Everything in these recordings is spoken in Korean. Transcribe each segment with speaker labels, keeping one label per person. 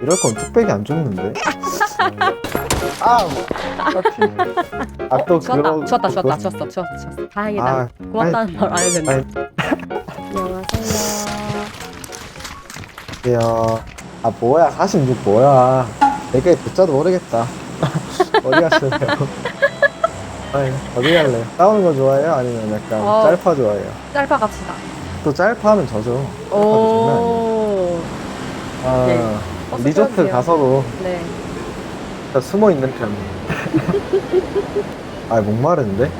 Speaker 1: 이럴 거면 뚝배기 안 줬는데. 아, 하필. 아, 또 그런.
Speaker 2: 주웠다
Speaker 1: 그거-
Speaker 2: 주웠어 주웠어 주웠어 다행이다
Speaker 1: 아,
Speaker 2: 고맙다는 말 안 해도 된다
Speaker 1: 아니.
Speaker 2: 안녕하세요
Speaker 1: 안녕하세요. 아, 뭐야, 46 뭐야. 내게 붙자도 모르겠다. 어디 가실래요? 아니, 어디 갈래요? 싸우는 거 좋아해요? 아니면 약간
Speaker 2: 어.
Speaker 1: 짤파 좋아해요?
Speaker 2: 짤파 갑시다
Speaker 1: 또 짤파 하면 저죠.
Speaker 2: 오
Speaker 1: 아,
Speaker 2: 네. 버스
Speaker 1: 리조트. 가서도
Speaker 2: 네.
Speaker 1: 숨어 있는 편. 아, 목마른데?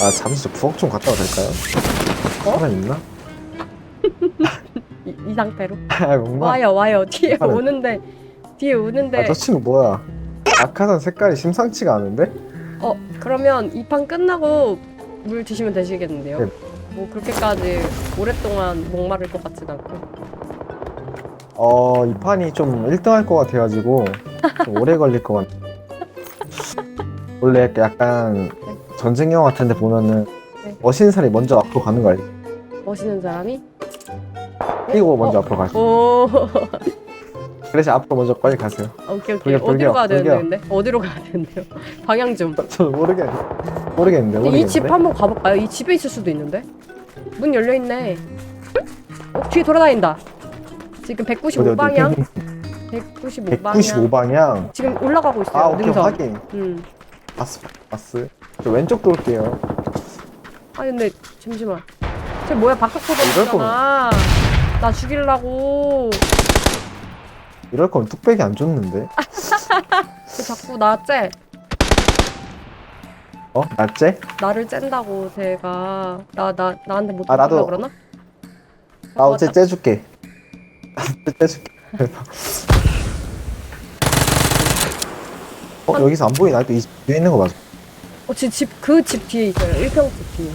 Speaker 1: 아, 잠시 저 부엌 좀 갔다 와도 될까요?
Speaker 2: 어?
Speaker 1: 사람 있나?
Speaker 2: 이, 이 상태로
Speaker 1: 아, 목마.
Speaker 2: 와요 와요 뒤에
Speaker 1: 하는-
Speaker 2: 오는데 뒤에 오는데
Speaker 1: 아, 저 친구 뭐야? 아카산 색깔이 심상치가 않은데?
Speaker 2: 어 그러면 이 판 끝나고 물 드시면 되시겠는데요?
Speaker 1: 네.
Speaker 2: 뭐 그렇게까지 오랫동안 목마를 것 같진 않고
Speaker 1: 어, 이 판이 좀 1등 할 것 같아가지고 좀 오래 걸릴 것 같아. 원래 약간 전쟁 영화 같은 데 보면은
Speaker 2: 네.
Speaker 1: 멋있는 사람이 먼저 앞으로 가는 거 알지?
Speaker 2: 멋있는 사람이
Speaker 1: 그리고 먼저
Speaker 2: 어?
Speaker 1: 앞으로 가시.
Speaker 2: 오
Speaker 1: 그래서 앞으로 먼저 빨리 가세요.
Speaker 2: 오케이 오케이
Speaker 1: 불겨,
Speaker 2: 어디로
Speaker 1: 불겨,
Speaker 2: 가야. 되는데 어디로 가야 되는데요? 방향 좀
Speaker 1: 저는 모르겠, 모르겠는데, 모르겠는데.
Speaker 2: 이 집 한번 가볼까요? 이 집에 있을 수도 있는데 문 열려 있네. 어 뒤에 돌아다닌다. 지금 195 방향. 195 방향.
Speaker 1: 195방향.
Speaker 2: 지금 올라가고 있어요.
Speaker 1: 아, 오케이,
Speaker 2: 능선.
Speaker 1: 확인.
Speaker 2: 음.
Speaker 1: 봤어, 봤어. 저 왼쪽 돌게요.
Speaker 2: 아 근데 잠시만. 쟤 뭐야 바깥
Speaker 1: 이럴
Speaker 2: 터졌잖아. 나 죽일라고.
Speaker 1: 이럴 거면 뚝배기 안 줬는데.
Speaker 2: 쟤 자꾸 나 째.
Speaker 1: 어? 낫제?
Speaker 2: 나를 쨘다고 쟤가. 나 나 나한테 못
Speaker 1: 아, 나도-
Speaker 2: 그러나?
Speaker 1: 나 어째 째줄게. 째줄게. 어, 여기서 안 보이나? 이 뒤에 있는 거 맞아.
Speaker 2: 어집그 집 뒤에 있어요. 1평 집 뒤에.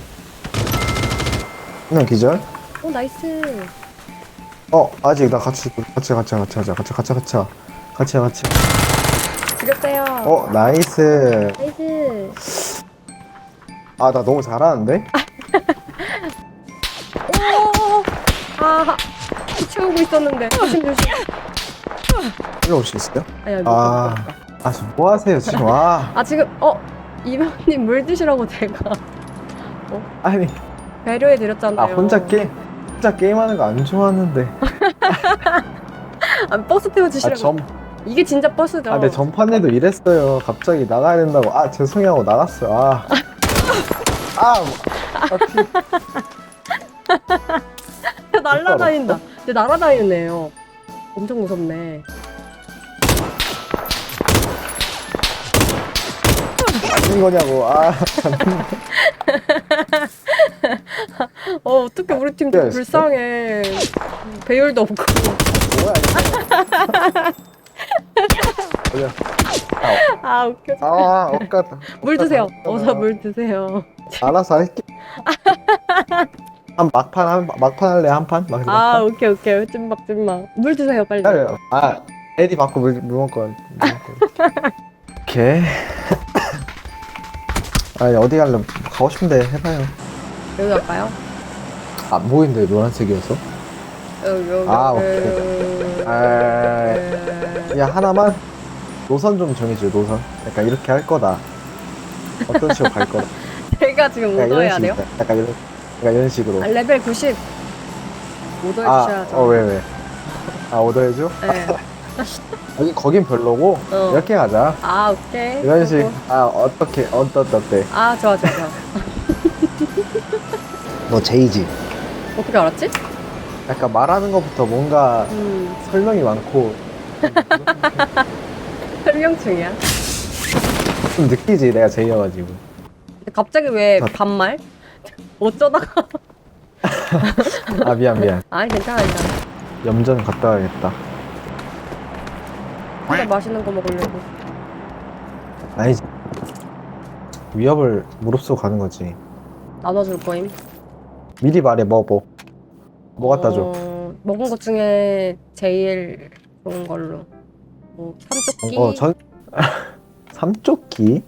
Speaker 1: 그냥 기절?
Speaker 2: 어 나이스.
Speaker 1: 어, 아직 나 같이, 같이, 같이, 같이 하자. 같이, 같이, 같이. 같이, 같이.
Speaker 2: 죽였어요.
Speaker 1: 어, 나이스.
Speaker 2: 나이스.
Speaker 1: 아, 나 너무 잘하는데?
Speaker 2: 오! 아, 채우고 있었는데. 조심, 조심.
Speaker 1: 일로 올수 있어요?
Speaker 2: 아니, 아니,
Speaker 1: 아.
Speaker 2: 아.
Speaker 1: 아, 지금 뭐 하세요, 지금? 아,
Speaker 2: 아, 지금, 어, 이병님 물 드시라고 제가
Speaker 1: 아니.
Speaker 2: 배려해 드렸잖아요.
Speaker 1: 아, 혼자 게임, 혼자 게임하는 거 안 좋아하는데.
Speaker 2: 아, 버스
Speaker 1: 아,
Speaker 2: 태워 주시라고.
Speaker 1: 점,
Speaker 2: 이게 진짜 버스죠.
Speaker 1: 아, 내 전판에도 이랬어요. 갑자기 나가야 된다고. 아, 죄송해요 하고 나갔어요. 아. 아, 아, 피-
Speaker 2: 날라다닌다. 근데 날아다니네요. 엄청 무섭네.
Speaker 1: 맞는 거냐고. 아,
Speaker 2: 어, 어떻게 우리 팀 되게
Speaker 1: 네,
Speaker 2: 불쌍해. 배율도 없고.
Speaker 1: 뭐야, 이거. 뭐야.
Speaker 2: 아, 웃겨.
Speaker 1: 아, 엇가다.
Speaker 2: 물 드세요. 어서 물 드세요.
Speaker 1: 알아서 할게. 한 막판 한 막판 할래 한 판? 막
Speaker 2: 아, 오케이, 오케이. 찐막, 찐막. 물 드세요, 빨리.
Speaker 1: 기다려요. 아 에디 받고 물, 물 먹고. 오케이. 아 어디 갈래? 가고 싶은데 해봐요.
Speaker 2: 여기 갈까요?
Speaker 1: 안 보이는데 노란색이어서.
Speaker 2: 여기, 여기.
Speaker 1: 아,
Speaker 2: 여기.
Speaker 1: 아, 야 하나만 노선 좀 정해줘 노선. 약간 이렇게 할 거다. 어떤 식으로 갈 거다.
Speaker 2: 제가 지금
Speaker 1: 약간
Speaker 2: 오더해야
Speaker 1: 식으로.
Speaker 2: 돼요?
Speaker 1: 약간 이런 약간 이런 식으로.
Speaker 2: 아, 레벨 90 오더해
Speaker 1: 아,
Speaker 2: 주셔야죠.
Speaker 1: 어 왜 왜? 아 오더 해줘?
Speaker 2: 네.
Speaker 1: 여기 거긴 별로고
Speaker 2: 어.
Speaker 1: 이렇게 가자.
Speaker 2: 아, 오케이.
Speaker 1: 이런 식.
Speaker 2: 그리고-
Speaker 1: 아 어떻게 어떻게?
Speaker 2: 아, 좋아, 좋아, 좋아.
Speaker 1: 너 제이지.
Speaker 2: 어떻게 알았지?
Speaker 1: 약간 말하는 것부터 뭔가
Speaker 2: 음,
Speaker 1: 설명이 많고
Speaker 2: 설명충이야.
Speaker 1: 좀 느끼지 내가 제이여가지고.
Speaker 2: 근데 갑자기 왜
Speaker 1: 아.
Speaker 2: 반말? 어쩌다가.
Speaker 1: 아 미안 미안.
Speaker 2: 아니, 괜찮아, 괜찮아.
Speaker 1: 염전 갔다 와야겠다.
Speaker 2: 진짜 맛있는 거 먹으려고.
Speaker 1: 아니지. 위협을 무릅쓰고 가는 거지.
Speaker 2: 나눠줄 거임.
Speaker 1: 미리 말해 뭐 뭐. 뭐 갖다 줘.
Speaker 2: 어, 먹은 것 중에 제일 좋은 걸로. 뭐, 삼쪽기.
Speaker 1: 어 전. 삼쪽기?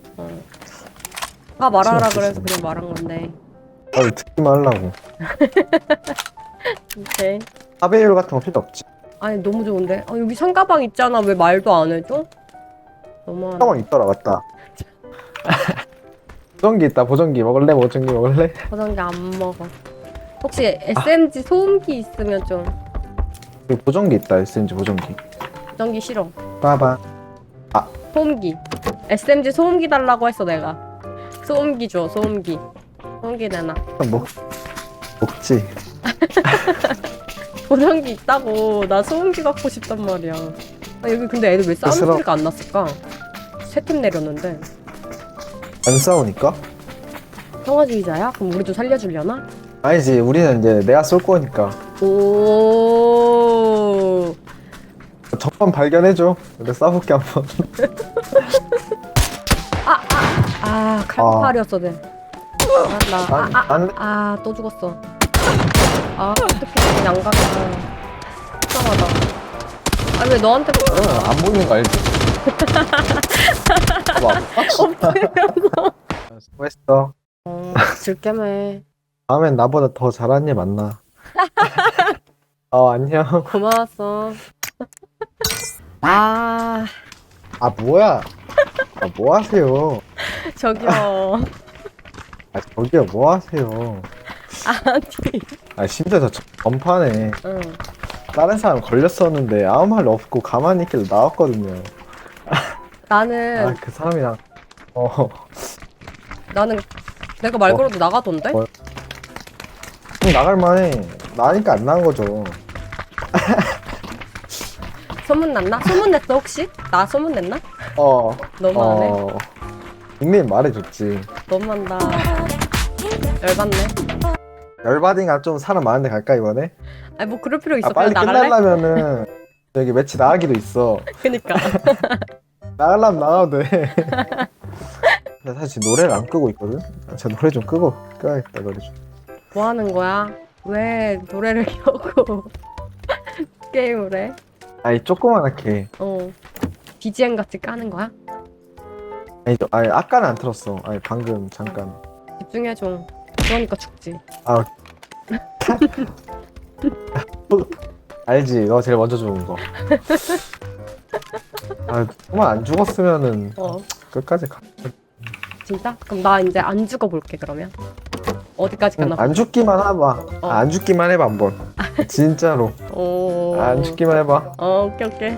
Speaker 2: 아, 말하라 그래서 그냥 말한 건데.
Speaker 1: 아 듣기만 하려고.
Speaker 2: 오케이.
Speaker 1: 사배율 같은 거 필요 없지.
Speaker 2: 아니 너무 좋은데? 아 여기 상가방 있잖아 왜 말도 안 해줘? 너무하네
Speaker 1: 상원 있더라 맞다. 보정기 있다 보정기 먹을래 보정기 먹을래?
Speaker 2: 보정기 안 먹어 혹시 SMG 소음기 있으면 좀
Speaker 1: 여기 보정기 있다 SNG 보정기.
Speaker 2: 보정기 싫어
Speaker 1: 봐봐.
Speaker 2: 소음기 SMG 소음기 달라고 했어 내가 소음기 줘 소음기 소음기 내놔
Speaker 1: 먹 먹지.
Speaker 2: 보정기 있다고 나 소음기 갖고 싶단 말이야 아, 여기 근데 애들 왜 싸우는
Speaker 1: 싫어.
Speaker 2: 소리가 안 났을까? 세 팀 내렸는데
Speaker 1: 안 싸우니까?
Speaker 2: 평화주의자야? 그럼 우리도 살려주려나?
Speaker 1: 아니지 우리는 이제 내가 쏠 거니까
Speaker 2: 오
Speaker 1: 적만 발견해줘. 내가 싸볼게 한번.
Speaker 2: 아, 칼칼이었어, 네. 아, 나, 아, 아,
Speaker 1: 안, 안,
Speaker 2: 아, 또 죽었어. 아, 어떡해. 양각이다. 속상하다. 아, 왜 너한테.
Speaker 1: 어, 안 보이는 거 알지? 봐봐. 수고했어.
Speaker 2: 어, 질게매.
Speaker 1: 다음엔 나보다 더 잘하는 애 만나. 어 안녕.
Speaker 2: 고마웠어. 아,
Speaker 1: 아 뭐야? 아 뭐 하세요?
Speaker 2: 저기요.
Speaker 1: 아 저기요 뭐 하세요?
Speaker 2: 아니,
Speaker 1: 아 심지어 저 전- 전판에
Speaker 2: 응.
Speaker 1: 다른 사람 걸렸었는데 아무 말 없고 가만히 있길래 나왔거든요.
Speaker 2: 나는,
Speaker 1: 아 그 사람이랑 어
Speaker 2: 나는 내가 말
Speaker 1: 어.
Speaker 2: 걸어도 나가던데?
Speaker 1: 어. 좀 나갈 만해. 나니까 안 나온 거죠.
Speaker 2: 소문 났나? 소문 냈어, 혹시? 나 소문 냈나?
Speaker 1: 어.
Speaker 2: 너무하네.
Speaker 1: 어. 닉네임 말해줬지.
Speaker 2: 너무한다. 열받네.
Speaker 1: 열받으니까 좀 사람 많은데 갈까 이번에?
Speaker 2: 아니, 뭐 그럴 필요 있어.
Speaker 1: 아 빨리
Speaker 2: 그냥 나갈래?
Speaker 1: 끝나려면은 여기 매치 나가기도 있어.
Speaker 2: 그니까.
Speaker 1: 나가려면 나가도 돼. 근데 사실 노래를 안 끄고 있거든? 아, 저 노래 좀 끄고 끄야겠다 노래 좀.
Speaker 2: 뭐 하는 거야? 왜 노래를 켜고 게임을 해?
Speaker 1: 아니 조그만하게.
Speaker 2: 어. BGM 같이 까는 거야?
Speaker 1: 아니, 저, 아니 아까는 안 틀었어. 아니 방금 잠깐.
Speaker 2: 집중해줘. 그러니까 죽지.
Speaker 1: 알지? 너 제일 먼저 죽은 거. 아 정말 안 죽었으면은
Speaker 2: 어.
Speaker 1: 끝까지 가.
Speaker 2: 진짜? 그럼 나 이제 안 죽어 볼게, 그러면. 어디까지 가나?
Speaker 1: 안 죽기만 해봐.
Speaker 2: 어.
Speaker 1: 안 죽기만 해봐 한 번. 진짜로.
Speaker 2: 오.
Speaker 1: 안 죽기만 해봐.
Speaker 2: 어, 오케이, 오케이.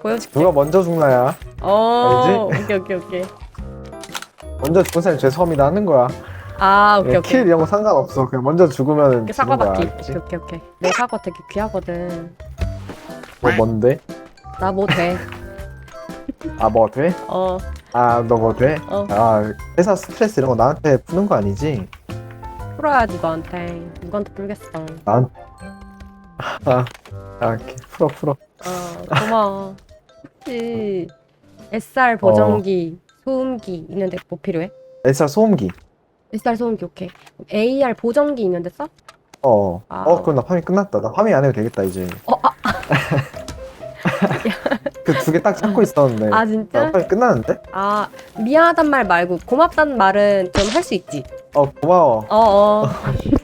Speaker 2: 보여줄게.
Speaker 1: 누가 먼저 죽나야?
Speaker 2: 어, 오케이, 오케이, 오케이.
Speaker 1: 먼저 죽은 사람이 죄송합니다 하는 거야.
Speaker 2: 아, 오케이,
Speaker 1: 예,
Speaker 2: 오케이.
Speaker 1: 킬 이런 거 상관없어. 그냥 먼저 죽으면
Speaker 2: 이렇게 사과
Speaker 1: 거야.
Speaker 2: 받기.
Speaker 1: 알지?
Speaker 2: 오케이, 오케이, 오케이. 내 사과 되게 귀하거든.
Speaker 1: 뭐 뭔데?
Speaker 2: 나 뭐 돼?
Speaker 1: 아 뭐 돼?
Speaker 2: 어,
Speaker 1: 아 너 뭐 돼?
Speaker 2: 어.
Speaker 1: 아 회사 스트레스 이런 거 나한테 푸는 거 아니지?
Speaker 2: 풀어야지, 너한테. 누구한테 풀겠어.
Speaker 1: 난 아, 아 이렇게 풀어 풀어.
Speaker 2: 어, 고마워. 혹시 SR 보정기, 소음기 있는데 뭐 필요해?
Speaker 1: SR 소음기.
Speaker 2: SR 소음기 오케이. AR 보정기 있는데 써?
Speaker 1: 어.
Speaker 2: 아.
Speaker 1: 어 그럼 나 파밍 끝났다. 나 파밍 안 해도 되겠다 이제.
Speaker 2: 어, 아,
Speaker 1: 그 두 개 딱 찾고 있었는데. 아나
Speaker 2: 진짜?
Speaker 1: 파밍 끝났는데?
Speaker 2: 아 미안하단 말 말고 고맙단 말은 좀 할 수 있지.
Speaker 1: 어 고마워.
Speaker 2: 어, 어.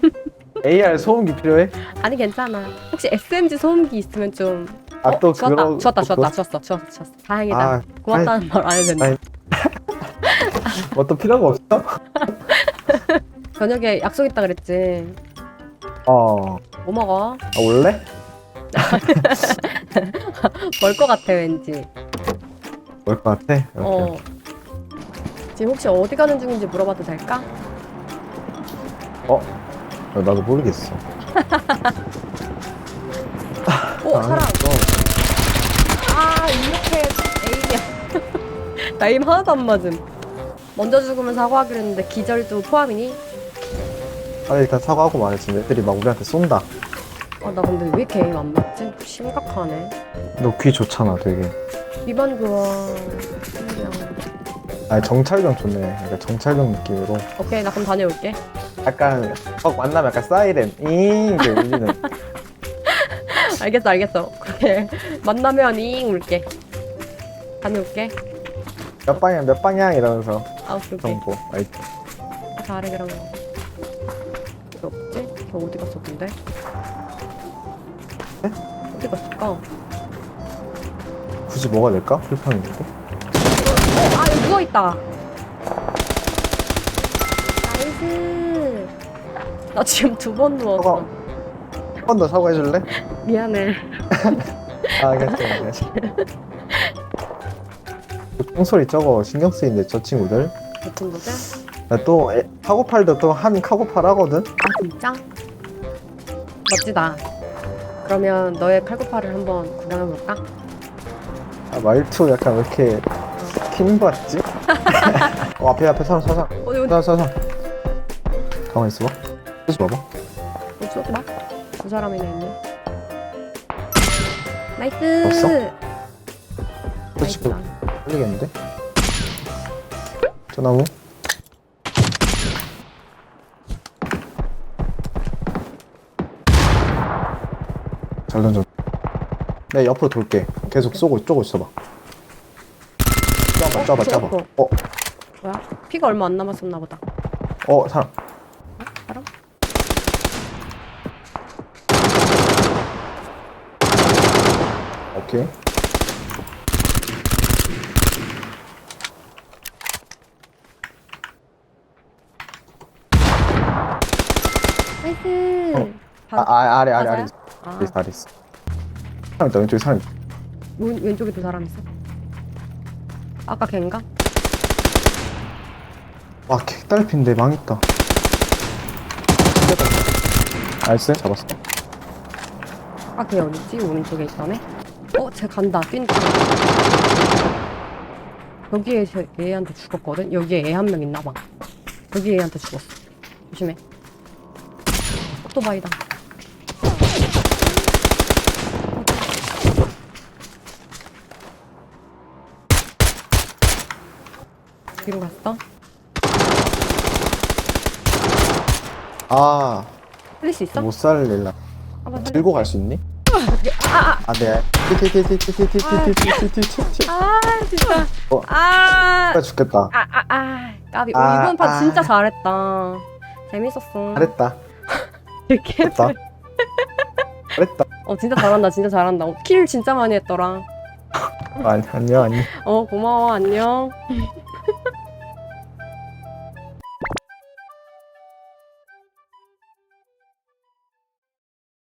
Speaker 1: AR 소음기 필요해?
Speaker 2: 아니 괜찮아. 혹시 SMG 소음기 있으면 좀.
Speaker 1: 아
Speaker 2: 어,
Speaker 1: 또
Speaker 2: 주었다,
Speaker 1: 그런
Speaker 2: 주었다,
Speaker 1: 그거-
Speaker 2: 주었어, 주었어, 주었어. 다행이다.
Speaker 1: 아,
Speaker 2: 고맙다는 말 안 해도 된다.
Speaker 1: 아니. 뭐또 필요한 거 없어?
Speaker 2: 저녁에 약속 있다 그랬지.
Speaker 1: 어.
Speaker 2: 뭐 먹어?
Speaker 1: 아, 올래?
Speaker 2: 멀 것 같아 왠지.
Speaker 1: 올것 같아? 이렇게.
Speaker 2: 어. 지금 혹시 어디 가는 중인지 물어봐도 될까?
Speaker 1: 어, 나도 모르겠어.
Speaker 2: 오
Speaker 1: 아,
Speaker 2: 사람.
Speaker 1: 어.
Speaker 2: 아 이렇게 에임이야. 나 에임 하나도 안 맞음. 먼저 죽으면 사과하기로 했는데 기절도 포함이니?
Speaker 1: 빨리 일단 사과하고 말해. 지금 애들이 막 우리한테 쏜다.
Speaker 2: 아 나 근데 왜 이렇게 에임 안 맞지? 심각하네.
Speaker 1: 너 귀 좋잖아, 되게.
Speaker 2: 좋아. 그냥.
Speaker 1: 아니, 정찰병 좋네. 약간 정찰병 느낌으로.
Speaker 2: 오케이 나 그럼 다녀올게.
Speaker 1: 약간, 어, 만나면 약간 사이렌. 잉! 이렇게 울리는.
Speaker 2: 알겠어 알겠어. 그래 만나면 잉 울게. 다녀올게.
Speaker 1: 몇 방향, 몇 방향 이러면서
Speaker 2: 아 오케이 오케이.
Speaker 1: 정보. 알지?
Speaker 2: 잘해 그럼. 어 디 없지? 걔 어디? 어,
Speaker 1: 굳이 뭐가 될까? 불판인데.
Speaker 2: 아 여기 누워있다 나이스 나 지금 두 번 누웠어
Speaker 1: 사과. 한 번 더 사과해줄래?
Speaker 2: 미안해
Speaker 1: 아, 알겠어, 알겠어. 총소리 저거 신경 쓰이는데 저 친구들.
Speaker 2: 그 친구들?
Speaker 1: 나또 카고팔도 또 한 카고팔 하거든.
Speaker 2: 아 진짜? 멋지다 그러면 너의 칼국파를 한번 구경해볼까?
Speaker 1: 아, 말투 약간 왜 이렇게 킹 받지? 어, 앞에 앞에 사람 사람
Speaker 2: 어디 어디
Speaker 1: 사람. 가만 있어봐. 쏘지 봐봐.
Speaker 2: 어디 쏘지 마. 두 사람이나 있네 나이스
Speaker 1: 봤어?
Speaker 2: 나이스
Speaker 1: 그렇지, 그 걸리겠는데? 저 나무? 잘 던져. 내가 옆으로 돌게. 계속 쏘고 쪼고 있어봐. 짜봐, 짜봐, 짜봐. 어,
Speaker 2: 뭐야? 피가 얼마 안 남았었나 보다
Speaker 1: 어, 사람.
Speaker 2: 사람?
Speaker 1: 오케이.
Speaker 2: 나이스
Speaker 1: 어.
Speaker 2: 바로
Speaker 1: 아, 아, 아래, 아래, 아래.
Speaker 2: 맞아요? 아,
Speaker 1: 있어, 아래 있어. 사람 있다, 왼쪽에 사람 있다.
Speaker 2: 문, 왼쪽에 두 사람 있어 아까 걔인가?
Speaker 1: 와, 개딸핀데 망했다. 나이스, 잡았어.
Speaker 2: 아까 걔 어딨지? 오른쪽에 있다네 어? 쟤 간다 뛴다 여기에 쟤 얘한테 죽었거든? 여기에 애 한 명 있나 봐 여기 애한테 죽었어 조심해 오토바이다 뒤로 갔어?
Speaker 1: 아,
Speaker 2: 살릴 수 있어?
Speaker 1: 못 살릴라.
Speaker 2: 한번 살려
Speaker 1: 들고 갈 수 있니?
Speaker 2: 아,
Speaker 1: 아, 네. 티티티티티티티티티티티티.
Speaker 2: 아 진짜
Speaker 1: 어.
Speaker 2: 아
Speaker 1: 아, 죽겠다.
Speaker 2: 아, 아, 아, 까비. 오,
Speaker 1: 아,
Speaker 2: 이번 판
Speaker 1: 아.
Speaker 2: 진짜 잘했다. 재밌었어.
Speaker 1: 잘했다.
Speaker 2: 이렇게.
Speaker 1: 됐다. 잘했다.
Speaker 2: 어, 진짜 잘한다, 진짜 잘한다. 어, 킬 진짜 많이 했더라.
Speaker 1: 아니, 안녕, 안녕.
Speaker 2: 어, 고마워, 안녕.